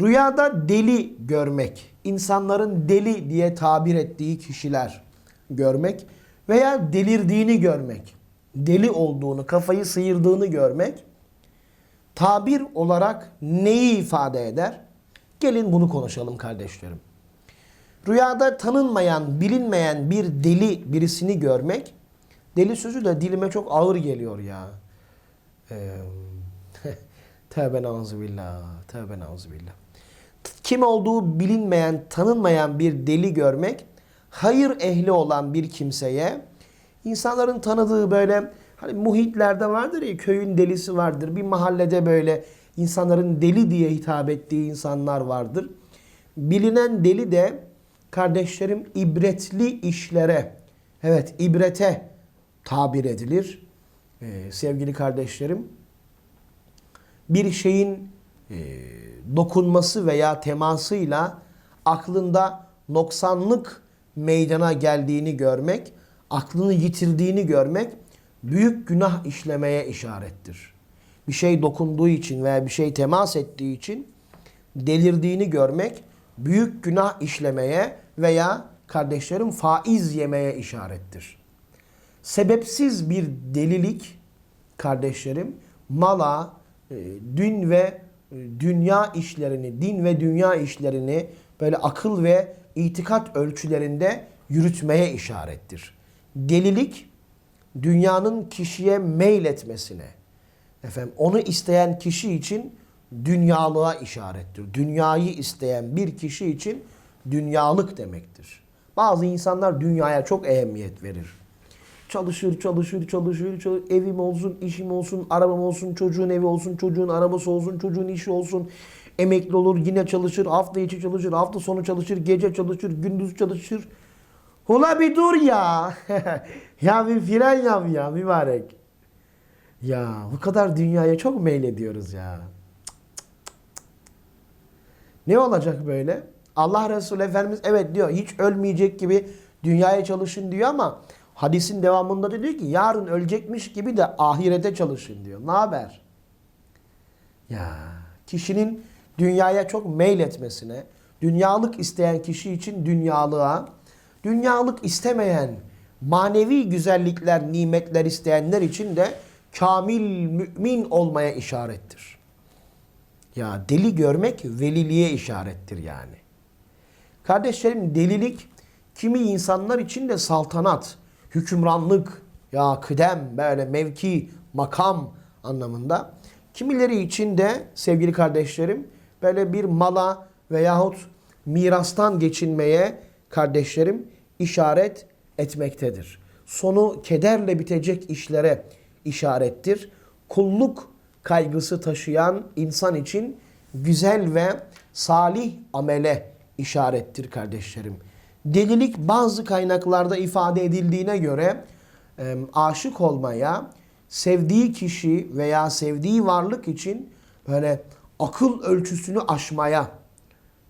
Rüyada deli görmek, insanların deli diye tabir ettiği kişiler görmek veya delirdiğini görmek, deli olduğunu, kafayı sıyırdığını görmek tabir olarak neyi ifade eder? Gelin bunu konuşalım kardeşlerim. Rüyada tanınmayan, bilinmeyen bir deli birisini görmek, deli sözü de dilime çok ağır geliyor ya. Ee, tövbe nauzubillah, tövbe nauzubillah. Kim olduğu bilinmeyen, tanınmayan bir deli görmek, hayır ehli olan bir kimseye, insanların tanıdığı böyle hani muhitlerde vardır ya köyün delisi vardır. Bir mahallede böyle insanların deli diye hitap ettiği insanlar vardır. Bilinen deli de kardeşlerim ibretli işlere, evet ibrete tabir edilir. Ee, sevgili kardeşlerim, bir şeyin e, dokunması veya temasıyla aklında noksanlık meydana geldiğini görmek, aklını yitirdiğini görmek büyük günah işlemeye işarettir. Bir şey dokunduğu için veya bir şey temas ettiği için delirdiğini görmek büyük günah işlemeye veya kardeşlerim faiz yemeye işarettir. Sebepsiz bir delilik kardeşlerim mala, e, din ve dünya işlerini, din ve dünya işlerini böyle akıl ve itikat ölçülerinde yürütmeye işarettir. Delilik dünyanın kişiye meyletmesine, efendim onu isteyen kişi için dünyalığa işarettir. Dünyayı isteyen bir kişi için dünyalık demektir. Bazı insanlar dünyaya çok ehemmiyet verir. Çalışır, çalışır, çalışır, çalışır. Evim olsun, işim olsun, arabam olsun, çocuğun evi olsun, çocuğun arabası olsun, çocuğun işi olsun. Emekli olur, yine çalışır, hafta içi çalışır, hafta sonu çalışır, gece çalışır, gündüz çalışır. Ula bir dur ya. ya bir fren yap ya mübarek. Ya bu kadar dünyaya çok meylediyoruz ya. Ne olacak böyle? Allah Resulü Efendimiz evet diyor hiç ölmeyecek gibi dünyaya çalışın diyor ama hadisin devamında da diyor ki yarın ölecekmiş gibi de ahirete çalışın diyor. Ne haber? Ya kişinin dünyaya çok meyletmesine, dünyalık isteyen kişi için dünyalığa, dünyalık istemeyen manevi güzellikler, nimetler isteyenler için de kamil mümin olmaya işarettir. Ya deli görmek veliliğe işarettir yani. Kardeşlerim delilik kimi insanlar için de saltanat, hükümranlık, ya kıdem, böyle mevki, makam anlamında. Kimileri için de sevgili kardeşlerim böyle bir mala veyahut mirastan geçinmeye kardeşlerim işaret etmektedir. Sonu kederle bitecek işlere işarettir. Kulluk kaygısı taşıyan insan için güzel ve salih amele işarettir kardeşlerim. Delilik bazı kaynaklarda ifade edildiğine göre aşık olmaya, sevdiği kişi veya sevdiği varlık için böyle akıl ölçüsünü aşmaya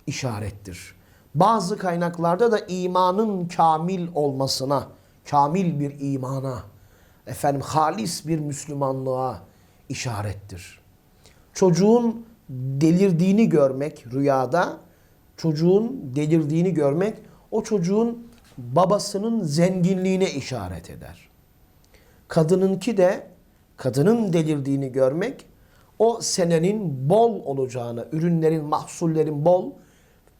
işarettir. Bazı kaynaklarda da imanın kamil olmasına, kamil bir imana, efendim halis bir Müslümanlığa işarettir. Çocuğun delirdiğini görmek rüyada, çocuğun delirdiğini görmek o çocuğun babasının zenginliğine işaret eder. Kadınınki de kadının delirdiğini görmek o senenin bol olacağına, ürünlerin, mahsullerin bol,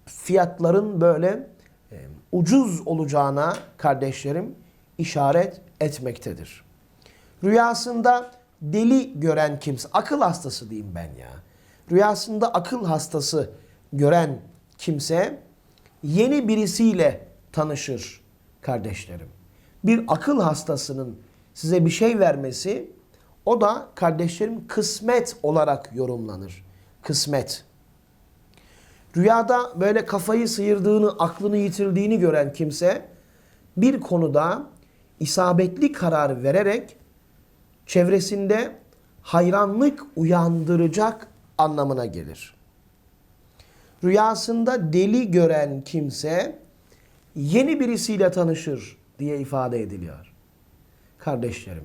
fiyatların böyle e, ucuz olacağına kardeşlerim işaret etmektedir. Rüyasında deli gören kimse, akıl hastası diyeyim ben ya. Rüyasında akıl hastası gören kimse yeni birisiyle tanışır kardeşlerim. Bir akıl hastasının size bir şey vermesi o da kardeşlerim kısmet olarak yorumlanır. Kısmet. Rüyada böyle kafayı sıyırdığını, aklını yitirdiğini gören kimse bir konuda isabetli karar vererek çevresinde hayranlık uyandıracak anlamına gelir. Rüyasında deli gören kimse yeni birisiyle tanışır diye ifade ediliyor. Kardeşlerim,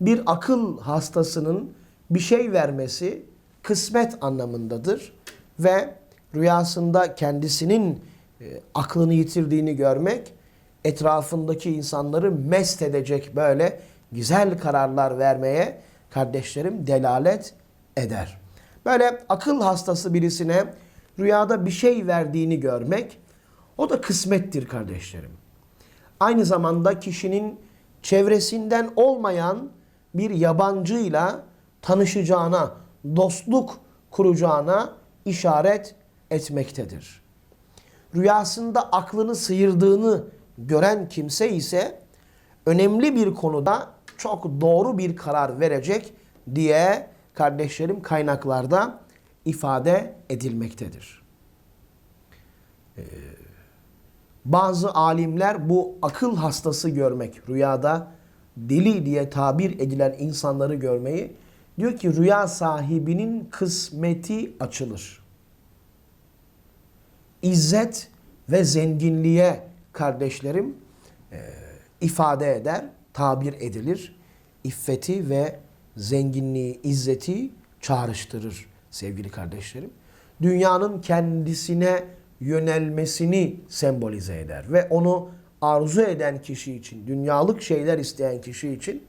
bir akıl hastasının bir şey vermesi kısmet anlamındadır ve rüyasında kendisinin e, aklını yitirdiğini görmek, etrafındaki insanları mest edecek böyle güzel kararlar vermeye kardeşlerim delalet eder. Böyle akıl hastası birisine rüyada bir şey verdiğini görmek o da kısmettir kardeşlerim. Aynı zamanda kişinin çevresinden olmayan bir yabancıyla tanışacağına, dostluk kuracağına işaret etmektedir. Rüyasında aklını sıyırdığını gören kimse ise önemli bir konuda çok doğru bir karar verecek diye kardeşlerim kaynaklarda ifade edilmektedir. Bazı alimler bu akıl hastası görmek, rüyada deli diye tabir edilen insanları görmeyi diyor ki rüya sahibinin kısmeti açılır. İzzet ve zenginliğe kardeşlerim e, ifade eder, tabir edilir. İffeti ve zenginliği, izzeti çağrıştırır sevgili kardeşlerim. Dünyanın kendisine yönelmesini sembolize eder ve onu arzu eden kişi için, dünyalık şeyler isteyen kişi için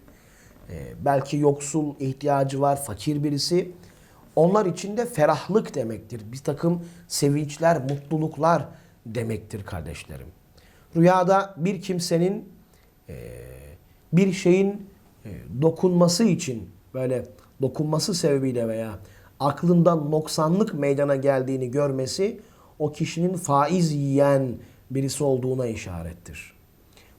e, belki yoksul, ihtiyacı var, fakir birisi. Onlar için de ferahlık demektir. Bir takım sevinçler, mutluluklar demektir kardeşlerim. Rüyada bir kimsenin e, bir şeyin e, dokunması için böyle dokunması sebebiyle veya aklından noksanlık meydana geldiğini görmesi o kişinin faiz yiyen birisi olduğuna işarettir.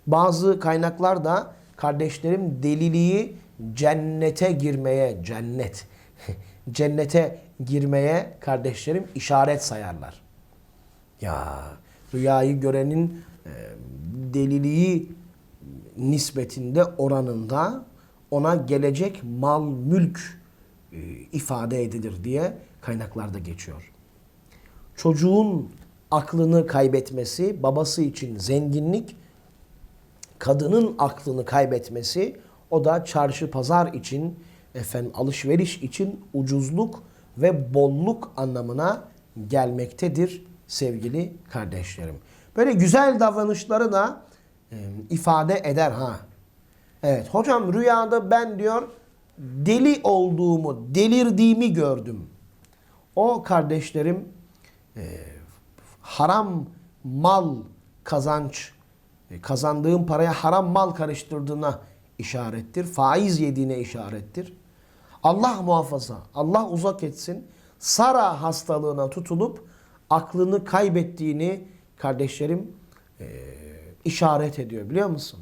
Bazı kaynaklar da kardeşlerim deliliği cennete girmeye, cennet, cennete girmeye kardeşlerim işaret sayarlar. Ya rüyayı görenin e, deliliği nispetinde oranında ona gelecek mal mülk ifade edilir diye kaynaklarda geçiyor. Çocuğun aklını kaybetmesi babası için zenginlik, kadının aklını kaybetmesi o da çarşı pazar için efendim alışveriş için ucuzluk ve bolluk anlamına gelmektedir sevgili kardeşlerim. Böyle güzel davranışları da e, ifade eder ha. Evet hocam rüyada ben diyor deli olduğumu, delirdiğimi gördüm. O kardeşlerim e, haram mal kazanç e, kazandığın paraya haram mal karıştırdığına işarettir. Faiz yediğine işarettir. Allah muhafaza, Allah uzak etsin. Sara hastalığına tutulup aklını kaybettiğini kardeşlerim e, işaret ediyor biliyor musun?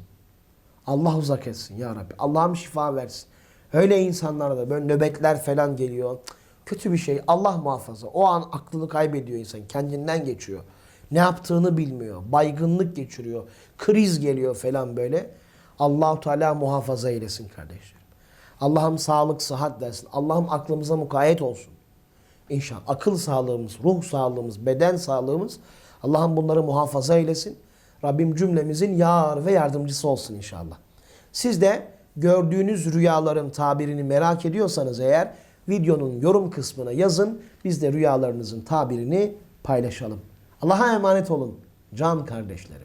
Allah uzak etsin ya Rabbi. Allah'ım şifa versin. Öyle insanlara da böyle nöbetler falan geliyor. Kötü bir şey. Allah muhafaza. O an aklını kaybediyor insan. Kendinden geçiyor. Ne yaptığını bilmiyor. Baygınlık geçiriyor. Kriz geliyor falan böyle. Allahu Teala muhafaza eylesin kardeşlerim. Allah'ım sağlık, sıhhat versin. Allah'ım aklımıza mukayyet olsun. İnşallah akıl sağlığımız, ruh sağlığımız, beden sağlığımız Allah'ım bunları muhafaza eylesin. Rabbim cümlemizin yar ve yardımcısı olsun inşallah. Siz de gördüğünüz rüyaların tabirini merak ediyorsanız eğer videonun yorum kısmına yazın. Biz de rüyalarınızın tabirini paylaşalım. Allah'a emanet olun can kardeşlerim.